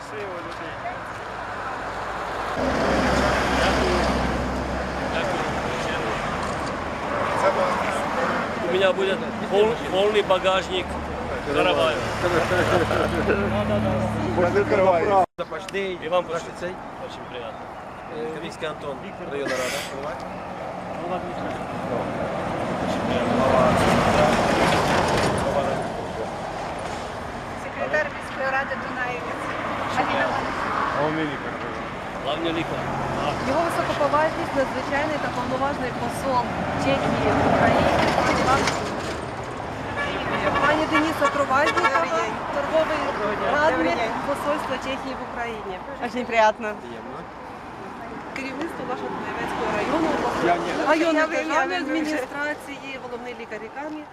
щасливо людей. У меня будет пол- полный багажник караваю. Запашний. І вам Наш пошли. цей. Очень приятно. е, Кавінський Антон, районна рада. Голова. Секретар міської ради Дунаєвець. Аліна Іванівна. Главный лікар. Його високоповажність надзвичайний та повноважний посол Чехії в Україні. Пані Дениса Провазнікова, торговий радник посольства Чехії в Україні. Очень приятно. Приємно. Керівництво вашого Дунаєвецького району, районної Я ви- я державної адміністрації, головний лікар лікарні.